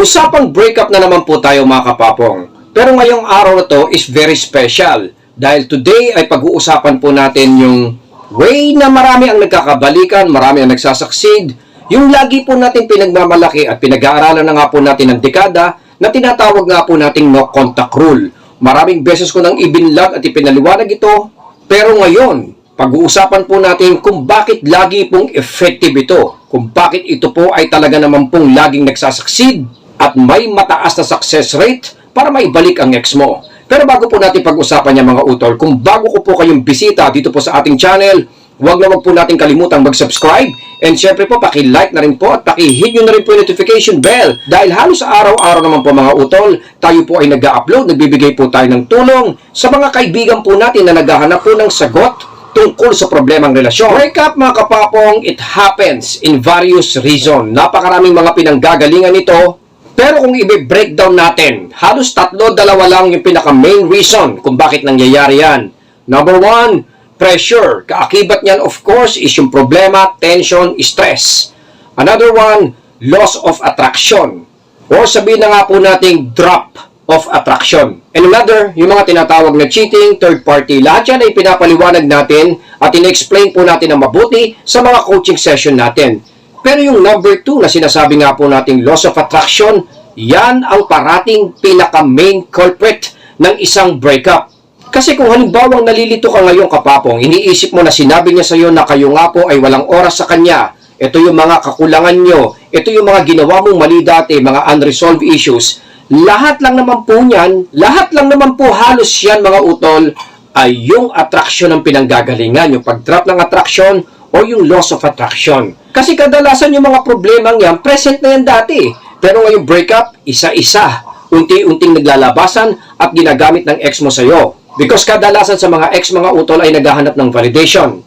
Usapang breakup na naman po tayo mga kapapong. Pero ngayong araw na to is very special dahil today ay pag-uusapan po natin yung way na marami ang nagkakabalikan, marami ang nagsasucceed, yung lagi po natin pinagmamalaki at pinag-aaralan na nga po natin ng dekada na tinatawag nga po nating no contact rule. Maraming beses ko nang ibinlag at ipinaliwanag ito, pero ngayon, pag-uusapan po natin kung bakit lagi pong effective ito, kung bakit ito po ay talaga naman pong laging nagsasucceed at may mataas na success rate para maibalik ang ex mo. Pero bago po natin pag-usapan niya mga utol, kung bago ko po kayong bisita dito po sa ating channel, huwag na huwag po natin kalimutang mag-subscribe and syempre po paki-like na rin po at paki-hit nyo na rin po yung notification bell dahil halos araw-araw naman po mga utol, tayo po ay nag-upload, nagbibigay po tayo ng tulong sa mga kaibigan po natin na naghahanap po ng sagot tungkol sa problemang relasyon. Breakup mga kapapong, it happens in various reason. Napakaraming mga pinanggagalingan nito pero kung i-breakdown natin, halos tatlo, dalawa lang yung pinaka-main reason kung bakit nangyayari yan. Number one, pressure. Kaakibat niyan, of course, is yung problema, tension, stress. Another one, loss of attraction. Or sabihin na nga po nating drop of attraction. And another, yung mga tinatawag na cheating, third party. Lahat yan ay pinapaliwanag natin at in-explain po natin na mabuti sa mga coaching session natin. Pero yung number two na sinasabi nga po nating loss of attraction, yan ang parating pinaka-main culprit ng isang breakup. Kasi kung halimbawang nalilito ka ngayon kapapong, iniisip mo na sinabi niya sa iyo na kayo nga po ay walang oras sa kanya, ito yung mga kakulangan nyo, ito yung mga ginawa mong mali dati, mga unresolved issues, lahat lang naman po niyan, lahat lang naman po halos yan mga utol, ay yung attraction ng pinanggagalingan, yung pag-drop ng attraction o yung loss of attraction. Kasi kadalasan yung mga problemang yan, present na yan dati. Pero ngayong breakup, isa-isa, unti-unting naglalabasan at ginagamit ng ex mo sa'yo. Because kadalasan sa mga ex mga utol ay naghahanap ng validation.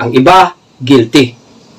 Ang iba, guilty.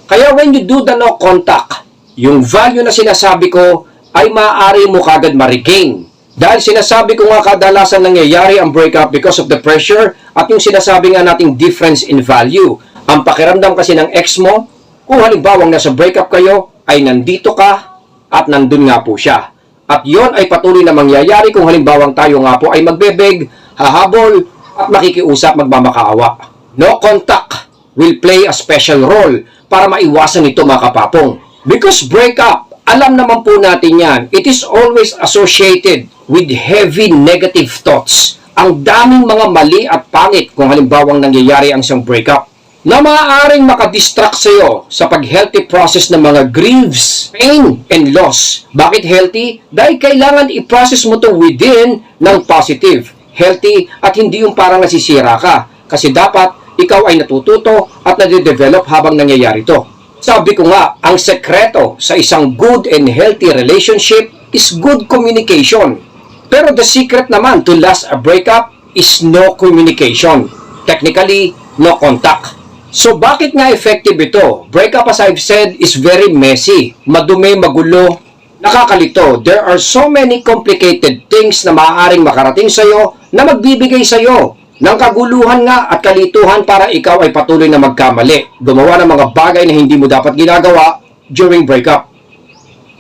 Kaya when you do the no contact, yung value na sinasabi ko ay maaari mo kagad ma-regain. Dahil sinasabi ko nga kadalasan nangyayari ang breakup because of the pressure at yung sinasabi nga nating difference in value. Ang pakiramdam kasi ng ex mo, kung halimbawang nasa breakup kayo, ay nandito ka at nandun nga po siya. At yon ay patuloy na mangyayari kung halimbawang tayo nga po ay magbebeg, hahabol, at makikiusap magmamakaawa. No contact will play a special role para maiwasan ito mga kapapong. Because breakup, alam naman po natin yan, it is always associated with heavy negative thoughts. Ang daming mga mali at pangit kung halimbawang nangyayari ang isang breakup na maaaring makadistract sa iyo sa pag-healthy process ng mga griefs, pain, and loss. Bakit healthy? Dahil kailangan i-process mo to within ng positive, healthy, at hindi yung parang nasisira ka. Kasi dapat ikaw ay natututo at nade-develop habang nangyayari to. Sabi ko nga, ang sekreto sa isang good and healthy relationship is good communication. Pero the secret naman to last a breakup is no communication. Technically, no contact. So bakit nga effective ito? Breakup as I've said is very messy, madumi, magulo, nakakalito. There are so many complicated things na maaaring makarating sa iyo na magbibigay sa iyo ng kaguluhan nga at kalituhan para ikaw ay patuloy na magkamali. Gumawa ng mga bagay na hindi mo dapat ginagawa during breakup.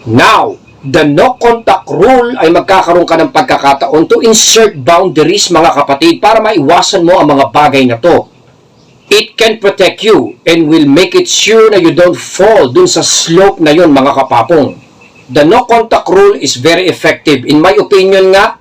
Now, the no contact rule ay magkakaroon ka ng pagkakataon to insert boundaries mga kapatid para maiwasan mo ang mga bagay na to it can protect you and will make it sure na you don't fall dun sa slope na yon mga kapapong. The no contact rule is very effective. In my opinion nga,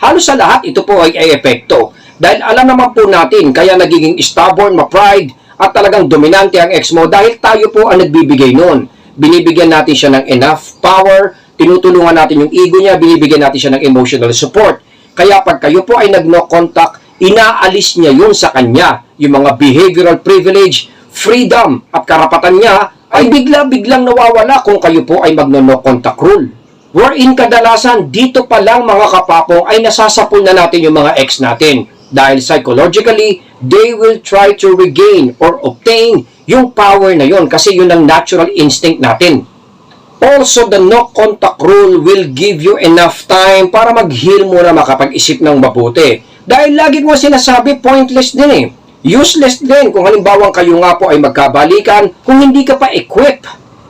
halos sa lahat ito po ay ay epekto. Dahil alam naman po natin, kaya nagiging stubborn, ma-pride, at talagang dominante ang ex mo dahil tayo po ang nagbibigay noon. Binibigyan natin siya ng enough power, tinutulungan natin yung ego niya, binibigyan natin siya ng emotional support. Kaya pag kayo po ay nag-no contact, inaalis niya yun sa kanya. Yung mga behavioral privilege, freedom at karapatan niya ay bigla-biglang nawawala kung kayo po ay magno-no contact rule. Wherein kadalasan, dito pa lang mga kapapong ay nasasapul na natin yung mga ex natin. Dahil psychologically, they will try to regain or obtain yung power na yon kasi yun ang natural instinct natin. Also, the no contact rule will give you enough time para mag-heal muna makapag-isip ng mabuti. Dahil lagi ko sinasabi, pointless din eh. Useless din kung halimbawang kayo nga po ay magkabalikan kung hindi ka pa equipped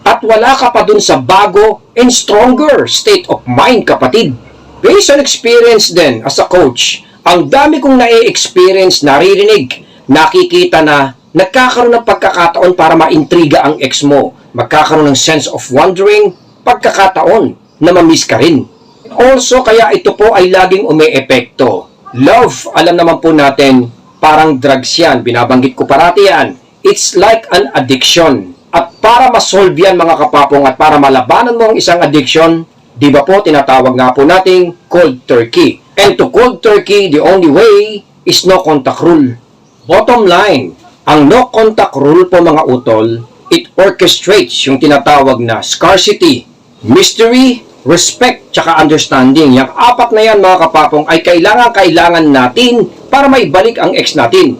At wala ka pa dun sa bago and stronger state of mind, kapatid. Based on experience din as a coach, ang dami kong na-experience, naririnig, nakikita na nagkakaroon ng pagkakataon para maintriga ang ex mo. Magkakaroon ng sense of wondering, pagkakataon na mamiss ka rin. Also, kaya ito po ay laging umeepekto. Love, alam naman po natin, parang drugs yan. Binabanggit ko parati yan. It's like an addiction. At para masolve yan mga kapapong at para malabanan mo ang isang addiction, di ba po tinatawag nga po nating cold turkey. And to cold turkey, the only way is no contact rule. Bottom line, ang no contact rule po mga utol, it orchestrates yung tinatawag na scarcity, mystery, respect, tsaka understanding. Yung apat na yan mga kapapong ay kailangan-kailangan natin para maibalik ang ex natin.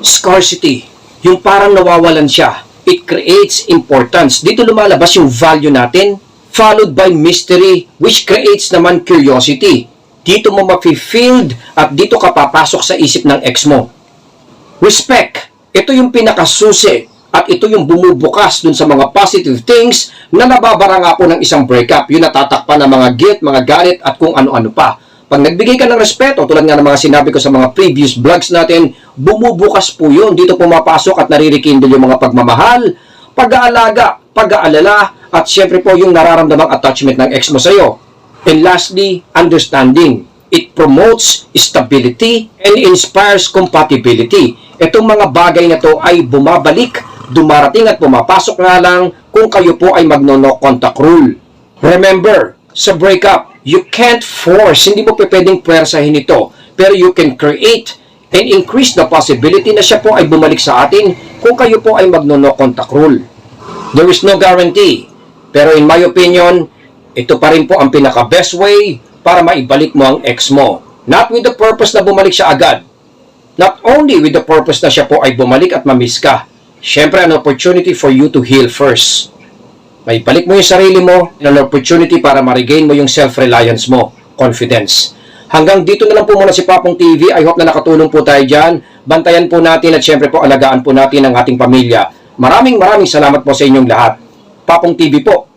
Scarcity, yung parang nawawalan siya. It creates importance. Dito lumalabas yung value natin, followed by mystery, which creates naman curiosity. Dito mo mafe-filled at dito ka papasok sa isip ng ex mo. Respect. Ito yung pinakasusi at ito yung bumubukas dun sa mga positive things na nababara nga po ng isang breakup. Yung natatakpan ng mga guilt, mga galit at kung ano-ano pa. Pag nagbigay ka ng respeto, tulad nga ng mga sinabi ko sa mga previous vlogs natin, bumubukas po yun. Dito pumapasok at naririkindle yung mga pagmamahal, pag-aalaga, pag-aalala, at syempre po yung nararamdamang attachment ng ex mo sa'yo. And lastly, understanding. It promotes stability and inspires compatibility. Itong mga bagay na to ay bumabalik, dumarating at pumapasok nga lang kung kayo po ay magno-no contact rule. Remember, sa breakup, you can't force, hindi mo pwedeng puwersahin ito, pero you can create and increase the possibility na siya po ay bumalik sa atin kung kayo po ay magno-no contact rule. There is no guarantee. Pero in my opinion, ito pa rin po ang pinaka-best way para maibalik mo ang ex mo. Not with the purpose na bumalik siya agad. Not only with the purpose na siya po ay bumalik at mamiss ka syempre an opportunity for you to heal first. May balik mo yung sarili mo, an opportunity para ma-regain mo yung self-reliance mo, confidence. Hanggang dito na lang po muna si Papong TV. I hope na nakatulong po tayo dyan. Bantayan po natin at syempre po alagaan po natin ang ating pamilya. Maraming maraming salamat po sa inyong lahat. Papong TV po.